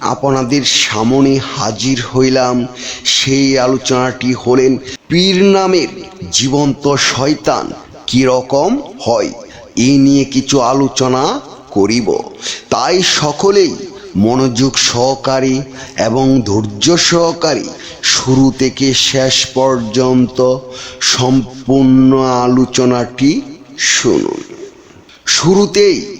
আপনাদের সামনে হাজির হইলাম। সেই আলোচনাটি হলেন, পীর নামের জীবন্ত শয়তান কীরকম হয়? এই নিয়ে কিছু আলোচনা করিব। তাই সকলেই মনোযোগ সহকারে এবং ধৈর্য সহকারে শুরু থেকে শেষ পর্যন্ত সম্পূর্ণ আলোচনাটি শুনুন। শুরুতেই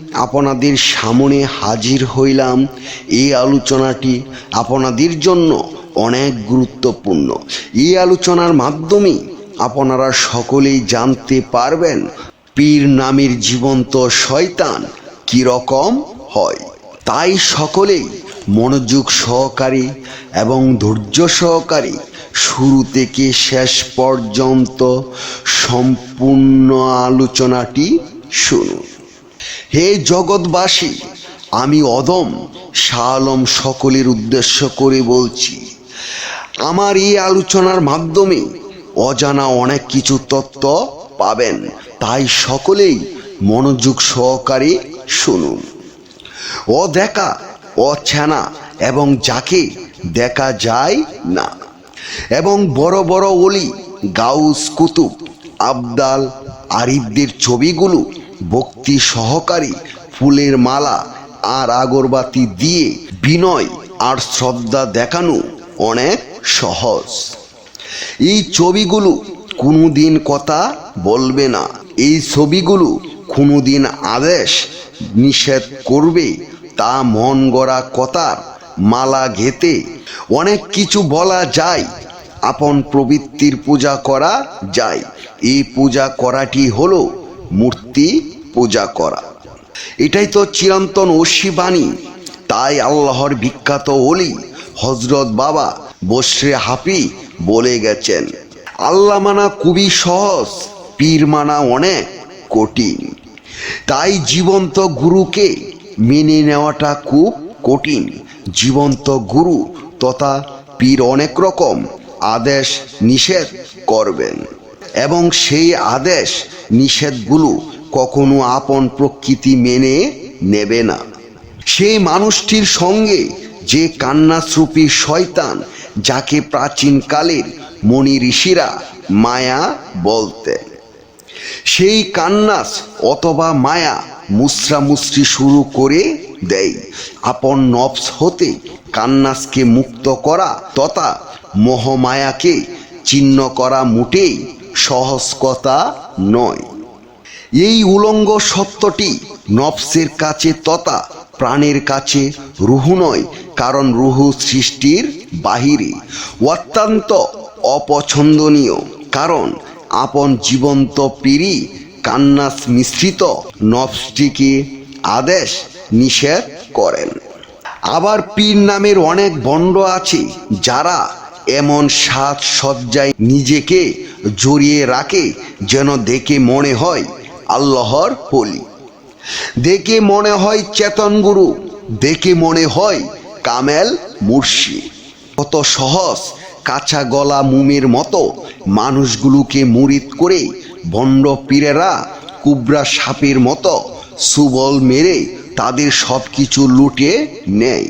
আপনাদের সামনে হাজির হইলাম। এই আলোচনাটি আপনাদের জন্য অনেক গুরুত্বপূর্ণ। এই আলোচনার মাধ্যমে আপনারা সকলেই জানতে পারবেন, পীর নামের জীবন্ত শয়তান কীরকম হয়। তাই সকলেই মনোযোগ সহকারে এবং ধৈর্য সহকারে শুরু থেকে শেষ পর্যন্ত সম্পূর্ণ আলোচনাটি শুনুন। হে জগৎবাসী, আমি অদম শাহ আলম সকলের উদ্দেশ্য করে বলছি। আমার এই আলোচনার মাধ্যমে অজানা অনেক কিছু তত্ত্ব পাবেন, তাই সকলেই মনোযোগ সহকারে শুনুন। ও দেখা অছেনা এবং যাকে দেখা যায় না। এবং বড় বড় অলি গাউস কুতুব, আবদাল আরিফদের ছবিগুলো ভক্তি সহকারী ফুলের মালা আর আগরবাতি দিয়ে বিনয় আর শ্রদ্ধা দেখানো অনেক সহজ। এই ছবিগুলো কোনোদিন কথা বলবে না। এই ছবিগুলো কোনোদিন আদেশ নিষেধ করবে তা মন গড়া কথার মালা ঘেতে অনেক কিছু বলা যায়। আপন প্রবৃত্তির পূজা করা যায়। এই পূজা করাটি হলো মূর্তি পূজা করা। এটাই তো চিরন্তন ঐশী তাই আল্লাহর বিখ্যাত অলি হজরত বাবা বসরে হাফি বলে গেছেন আল্লাহ মানা খুবই সহজ পীর মানা অনেক কঠিন। তাই জীবন্ত গুরুকে মেনে নেওয়াটা খুব কঠিন। জীবন্ত গুরু তথা পীর অনেক রকম আদেশ নিষেধ করবেন। এবং সেই আদেশ নিষেধগুলো কখনো আপন প্রকৃতি মেনে নেবে না। সেই মানুষটির সঙ্গে যে কান্নাশ্রুপী শয়তান, যাকে প্রাচীনকালের মণি ঋষিরা মায়া বলতেন সেই কান্নাস অথবা মায়া মুসরামুসরি শুরু করে দেয়। আপন নফস হতে কান্নাসকে মুক্ত করা তথা মোহমায়াকে চিহ্ন করা মোটেই সহজ কথা নয়। এই উলঙ্গ সত্যটি নফসের কাছে তথা প্রাণের কাছে রুহু নয়, কারণ রুহু সৃষ্টির বাহিরে অত্যন্ত অপছন্দনীয়, কারণ আপন জীবন্ত পিড়ি কান্নাস মিশ্রিত নফসটিকে আদেশ নিষেধ করেন। আবার পীর নামের অনেক বন্ড আছে যারা এমন সাজ সজ্জায় নিজেকে জড়িয়ে রাখে যেন দেখে মনে হয় আল্লাহর হলি দেখে মনে হয় চেতন গুরু, দেখে মনে হয় কামেল মুর্শি। কত সহজ, কাঁচা গলা মুমের মতো মানুষগুলোকে মুরিদ করে ভণ্ড পীরেরা কুবরা সাপের মতো সুবল মেরে তাদের সব কিছু লুটে নেয়।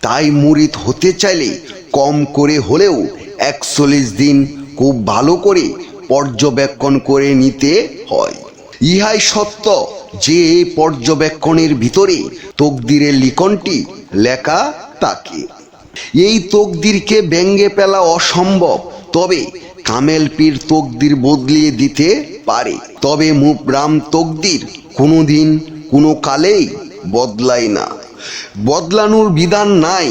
তাই মুরিদ হতে চাইলে কম করে হলেও একচল্লিশ দিন খুব ভালো করে পর্যবেক্ষণ করে নিতে হয়। ইহাই সত্য যে পর্যবেক্ষণের ভিতরে তকদিরের লিখনটি লেখা থাকে। এই তকদিরকে ব্যঙ্গে ফেলা অসম্ভব, তবে কামেল পীর তকদির বদলিয়ে দিতে পারে। তবে মুবরাম তকদির কোনোদিন কোনো কালেই বদলায় না। বদলানোর বিধান নাই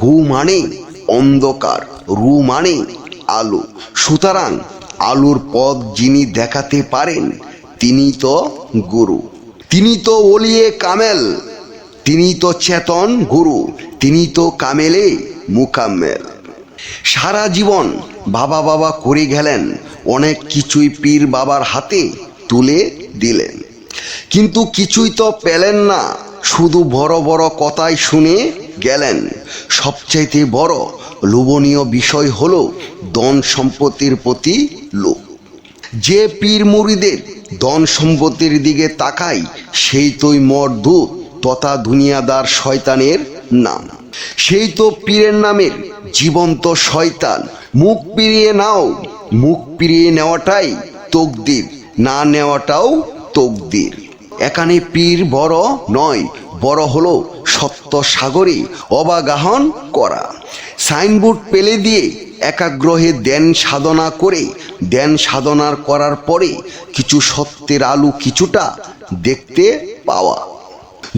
ঘু মানে অন্ধকার, রু মানে আলো। সুতরাং আলোর পথ যিনি দেখাতে পারেন, তিনি তো গুরু। তিনি তো ওলিয়ে কামেল, তিনি তো চেতন গুরু, তিনি তো কামেলে মুকাম্মেল। সারা জীবন বাবা বাবা করে গেলেন, অনেক কিছুই পীর বাবার হাতে তুলে দিলেন। কিন্তু কিছুই তো পেলেন না, শুধু বড় বড় কথাই শুনে গেলেন। সবচাইতে বড় লোভনীয় বিষয় হল ধন সম্পত্তির প্রতি লোভ। যে পীর মুরিদের ধন সম্পত্তির দিকে তাকাই, সেই তোই মর্দূত তথা দুনিয়াদার শয়তানের নাম। সেই তো পীরের নামের জীবন্ত শয়তান। মুখ পিরিয়ে নাও, মুখ পিরিয়ে নেওয়াটাই তকদির, না নেওয়াটাও তকদির। এখানে পীর বড় নয় বড় হলো সত্য সাগরে অবাগাহন করা। সাইনবোর্ড পেলে দিয়ে একাগ্রহে দেন সাধনা করে দেন সাধনার করার পরে কিছু সত্যের আলু কিছুটা দেখতে পাওয়া।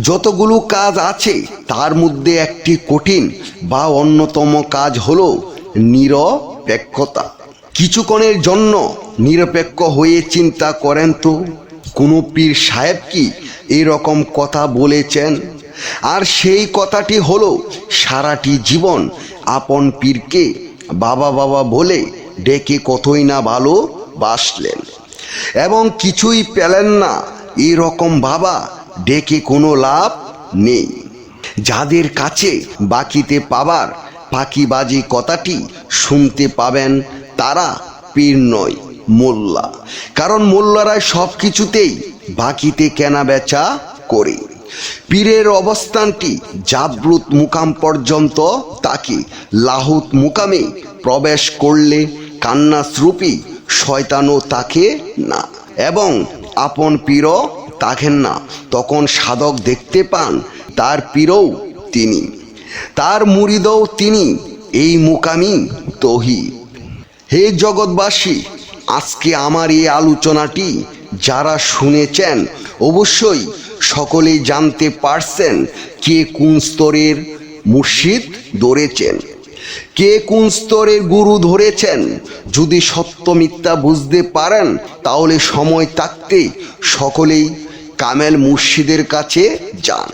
যতগুলো কাজ আছে, তার মধ্যে একটি কঠিন বা অন্যতম কাজ হলো নিরপেক্ষতা। কিছুক্ষণের জন্য নিরপেক্ষ হয়ে চিন্তা করেন তো, কোনো পীর সাহেব কি এরকম কথা বলেছেন। আর সেই কথাটি হলো, সারাটি জীবন আপন পীরকে বাবা বাবা বলে ডেকে কতই না ভালো বাসলেন। এবং কিছুই পেলেন না, এরকম বাবা ডেকে কোনো লাভ নেই। যাদের কাছে বাকিতে পাবার ফাঁকিবাজি কথাটি শুনতে পাবেন, তারা পীর নয়, মোল্লা। কারণ মোল্লারাই সব কিছুতেই বাকিতে কেনা বেচা করে। পীরের অবস্থানটি জাবরুত মুকাম পর্যন্ত তাকে লাহুত মুকামে প্রবেশ করলে কান্নাশ্রুপী শয়তানও তাকে না এবং আপন পীরও তাকেন না। তখন সাধক দেখতে পান তার পীরও তিনি। তার মুরিদও তিনি এই মুকামি তহি। হে জগৎবাসী, আজকে আমার এই আলোচনাটি যারা শুনেছেন, অবশ্যই সকলেই জানতে পারছেন কে কোন স্তরের মুর্শিদ ধরেছেন। কে কোন স্তরের গুরু ধরেছেন। যদি সত্য মিথ্যা বুঝতে পারেন, তাহলে সময় থাকতে সকলেই কামেল মুর্শিদের কাছে যান।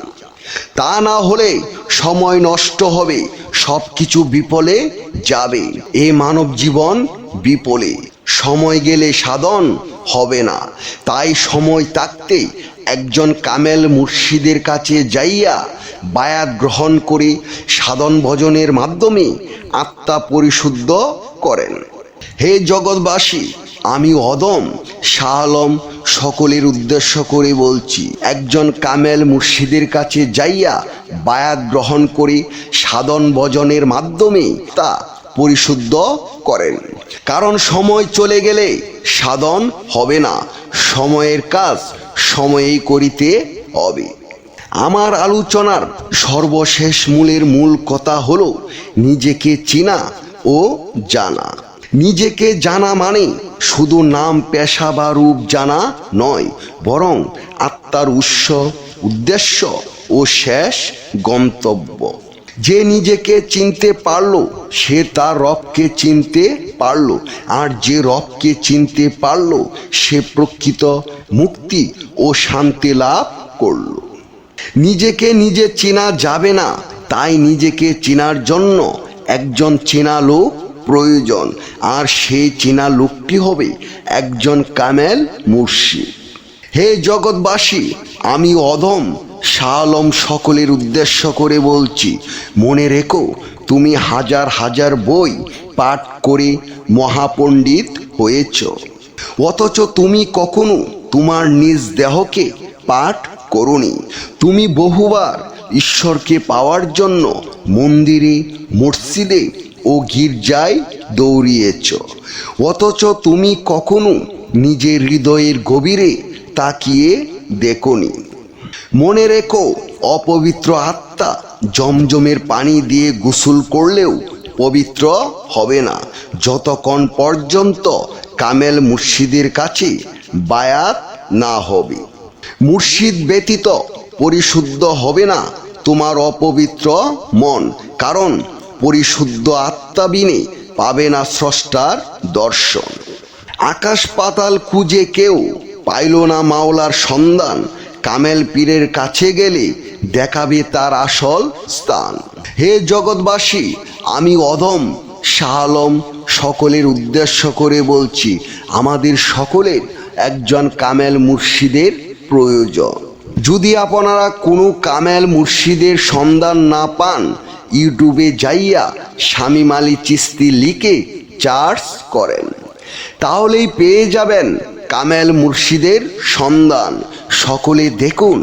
তা না হলে সময় নষ্ট হবে সব কিছু বিপলে যাবে। এ মানব জীবন বিপলে সময় গেলে সাধন হবে না। তাই সময় থাকতে একজন কামেল মুর্শিদের কাছে যাইয়া বায়াত গ্রহণ করে সাধন ভজনের মাধ্যমে আত্মা পরিশুদ্ধ করেন। হে জগৎবাসী, আমি অদম শাহ আলম সকলের উদ্দেশ্য করে বলছি, একজন কামেল মুর্শিদের কাছে যাইয়া বায়াত গ্রহণ করে সাধন ভজনের মাধ্যমে তা পরিশুদ্ধ করেন। কারণ সময় চলে গেলে সাধন হবে না। সময়ের কাজ সময়েই করিতে হবে। আমার আলোচনার সর্বশেষ মূলের মূল কথা হলো, নিজেকে চিনা ও জানা। নিজেকে জানা মানে শুধু নাম, পেশা বা রূপ জানা নয়, বরং আত্মার উৎস, উদ্দেশ্য ও শেষ গন্তব্য। যে নিজেকে চিনতে পারল, সে তার রবকে চিনতে পারল। আর যে রবকে চিনতে পারল, সে প্রকৃত মুক্তি ও শান্তি লাভ করল। নিজেকে নিজে চেনা যাবে না, তাই নিজেকে চেনার জন্য একজন চেনা লোক প্রয়োজন। আর সেই চেনা লোকটি হবে একজন কামেল মুর্শিদ। হে জগৎবাসী, আমি অধম শাহ আলম সকলের উদ্দেশ্য করে বলছি, মনে রেখো, তুমি হাজার হাজার বই পাঠ করে মহাপণ্ডিত হয়েছ। অথচ তুমি কখনো তোমার নিজ দেহকে পাঠ করনি। তুমি বহুবার ঈশ্বরকে পাওয়ার জন্য মন্দিরে, মসজিদে ও গির্জায় দৌড়িয়েছ। অথচ তুমি কখনো নিজের হৃদয়ের গভীরে তাকিয়ে দেখনি। মনে রেখো, অপবিত্র আত্মা জমজমের পানি দিয়ে গোসল করলেও পবিত্র হবে না। যতক্ষণ পর্যন্ত কামেল মুর্শিদের কাছে বায়াত না হবে। মুর্শিদ ব্যতীত পরিশুদ্ধ হবে না তোমার অপবিত্র মন, কারণ পরিশুদ্ধ আত্মা বিনে পাবে না স্রষ্টার দর্শন। আকাশ পাতাল খুঁজে কেউ পাইল না মাওলার সন্ধান কামেল পীরের কাছে গেলে দেখাবে তার আসল স্থান। হে জগৎবাসী, আমি অদম শাহ আলম সকলের উদ্দেশ্য করে বলছি, আমাদের সকলের একজন কামেল মুর্শিদের প্রয়োজন। যদি আপনারা কোনো কামেল মুর্শিদের সন্ধান না পান, ইউটিউবে যাইয়া স্বামী মালি চিস্তি লিখে চার্জ করেন। তাহলেই পেয়ে যাবেন কামেল মুর্শিদের সন্ধান। সকলে দেখুন,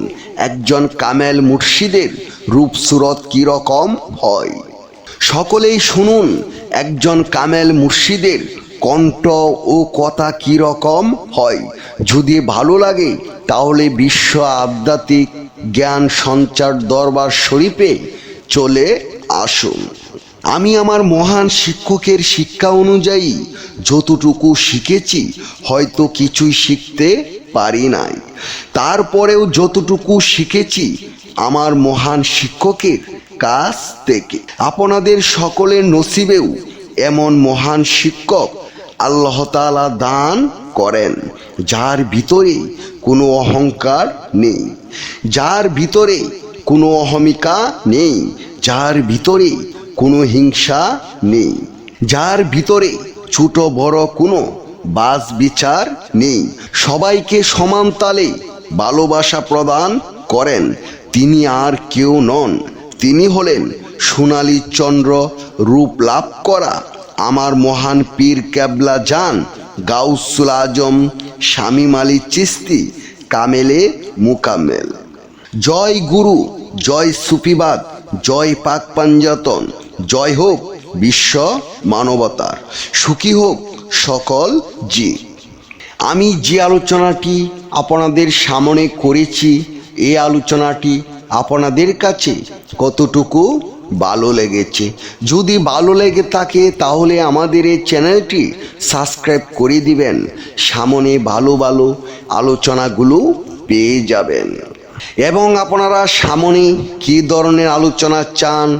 একজন কামেল মুর্শিদের রূপ সুরত কীরকম হয়। সকলেই শুনুন, একজন কামেল মুর্শিদের কণ্ঠ ও কথা কীরকম হয়। যদি ভালো লাগে, তাহলে বিশ্ব আধ্যাত্মিক জ্ঞান সঞ্চার দরবার শরীফে চলে আসুন। আমি আমার মহান শিক্ষকের শিক্ষা অনুযায়ী যতটুকু শিখেছি, হয়তো কিছুই শিখতে পারি নাই। তারপরেও যতটুকু শিখেছি আমার মহান শিক্ষকের কাছ থেকে। আপনাদের সকলের নসিবেও এমন মহান শিক্ষক আল্লাহ তাআলা দান করেন, যার ভিতরে কোনো অহংকার নেই, যার ভিতরে কোনো অহমিকা নেই, যার ভিতরে কোনো হিংসা নেই। যার ভিতরে ছোট বড় কোনো বাস বিচার নেই। সবাইকে সমান তালে ভালোবাসা প্রদান করেন। তিনি আর কেউ নন। তিনি হলেন সোনালী চন্দ্র রূপ লাভ করা আমার মহান পীর ক্যাবলা যান গাউসুল আজম, শামিম আলী চিস্তি, কামেলে মুকামেল জয় গুরু, জয় সুফিবাদ, জয় পাক পাঞ্জাতন। জয় হোক বিশ্ব মানবতার, সুখী হোক সকল জি আমি যে আলোচনাটি আপনাদের সামনে করেছি এই আলোচনাটি আপনাদের কাছে কতটুকু ভালো লেগেছে? যদি ভালো লেগে থাকে, তাহলে আমাদের এই চ্যানেলটি সাবস্ক্রাইব করে দিবেন। সামনে ভালো ভালো আলোচনাগুলো পেয়ে যাবেন। এবং আপনারা সামনে কী ধরনের আলোচনা চান